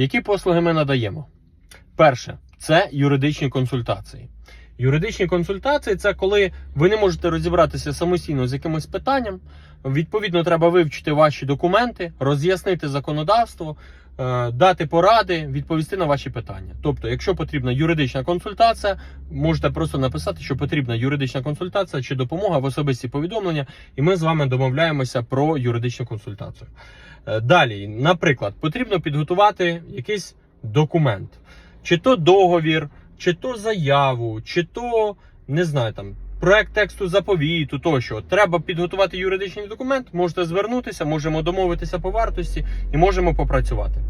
Які послуги ми надаємо? Перше, це юридичні консультації. Юридичні консультації це коли ви не можете розібратися самостійно з якимось питанням. Відповідно, треба вивчити ваші документи, роз'яснити законодавство, е, дати поради, відповісти на ваші питання. Тобто, якщо потрібна юридична консультація, можете просто написати, що потрібна юридична консультація чи допомога в особисті повідомлення, і ми з вами домовляємося про юридичну консультацію. Е, Далі, наприклад, потрібно підготувати якийсь документ, чи то договір, чи то заяву, чи то не знаю там. Проект тексту заповіту тощо. Треба підготувати юридичний документ, можете звернутися, можемо домовитися по вартості і можемо попрацювати.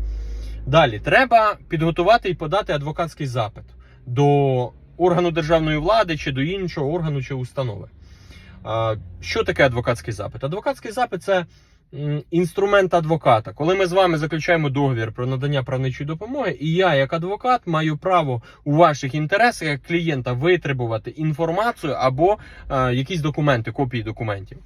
Далі треба підготувати і подати адвокатський запит до органу державної влади чи до іншого органу чи установи. Що таке адвокатський запит? Адвокатський запит це інструмент адвоката. Коли ми з вами заключаємо договір про надання правничої допомоги, і я, як адвокат, маю право у ваших інтересах як клієнта витребувати інформацію або е, якісь документи, копії документів.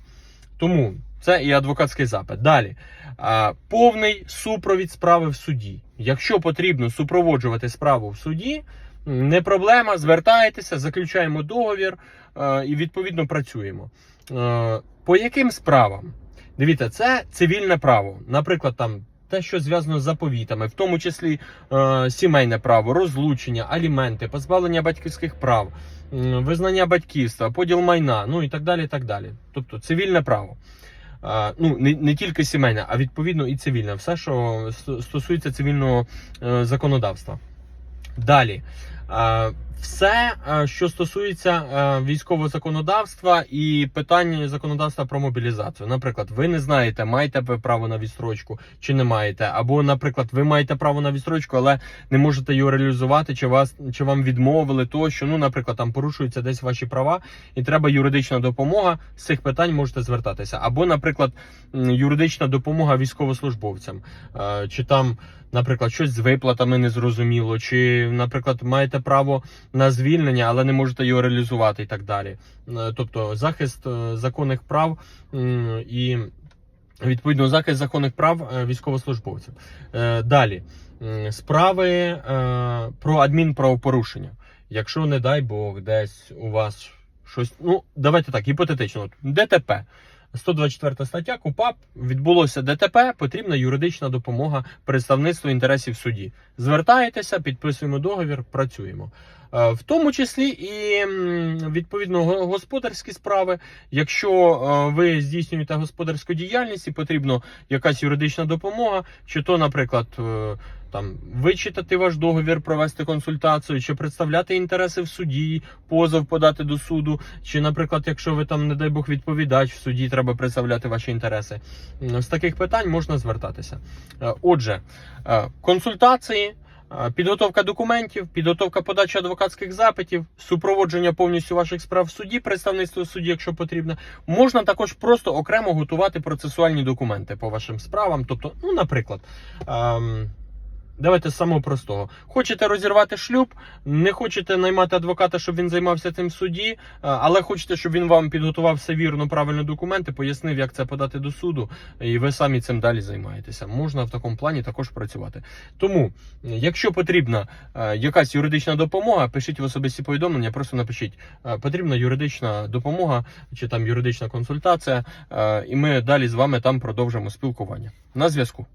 Тому це і адвокатський запит. Далі а, повний супровід справи в суді. Якщо потрібно супроводжувати справу в суді, не проблема. Звертаєтеся, заключаємо договір е, і відповідно працюємо. Е, по яким справам? Дивіться, це цивільне право. Наприклад, там те, що зв'язано з заповітами, в тому числі е, сімейне право, розлучення, аліменти, позбавлення батьківських прав, м, визнання батьківства, поділ майна, ну і так далі. так далі. Тобто цивільне право. Е, ну, не, не тільки сімейне, а відповідно і цивільне. Все, що стосується цивільного е, законодавства. Далі. Все, що стосується військового законодавства і питань законодавства про мобілізацію. Наприклад, ви не знаєте, маєте ви право на відстрочку чи не маєте. Або, наприклад, ви маєте право на відстрочку, але не можете його реалізувати, чи вас чи вам відмовили тощо. Ну, наприклад, там порушуються десь ваші права, і треба юридична допомога. З цих питань можете звертатися. Або, наприклад, юридична допомога військовослужбовцям, чи там, наприклад, щось з виплатами незрозуміло, чи, наприклад, маєте право на звільнення, але не можете його реалізувати і так далі. Е, Тобто захист е, законних прав і відповідно захист законних прав е, військовослужбовців. Далі справи про адмінправопорушення. Якщо, не дай Бог, десь у вас щось, ну давайте так, гіпотетично, ДТП. 124 стаття КУПАП відбулося ДТП, потрібна юридична допомога представництву інтересів суді. Звертаєтеся, підписуємо договір, працюємо. Е, В тому числі і відповідно господарські справи. Якщо е, ви здійснюєте господарську діяльність і потрібна якась юридична допомога, чи то, наприклад, е, там вичитати ваш договір, провести консультацію, чи представляти інтереси в суді, позов подати до суду, чи, наприклад, якщо ви там, не дай Бог, відповідач в суді, треба представляти ваші інтереси. З таких питань можна звертатися. Е, Отже, е, консультації. е, Підготовка документів, підготовка подачі адвокатських запитів, супроводження повністю ваших справ в суді, представництво в суді, якщо потрібно. Можна також просто окремо готувати процесуальні документи по вашим справам. Тобто, ну, наприклад, ем, давайте з самого простого. Хочете розірвати шлюб, не хочете наймати адвоката, щоб він займався цим в суді, е, але хочете, щоб він вам підготував все вірно, правильно документи, пояснив, як це подати до суду, і ви самі цим далі займаєтеся. Можна в такому плані також працювати. Тому, якщо потрібна е, якась юридична допомога, пишіть в особисті повідомлення, просто напишіть, е, потрібна юридична допомога чи там юридична консультація, е, і ми далі з вами там продовжимо спілкування. На зв'язку.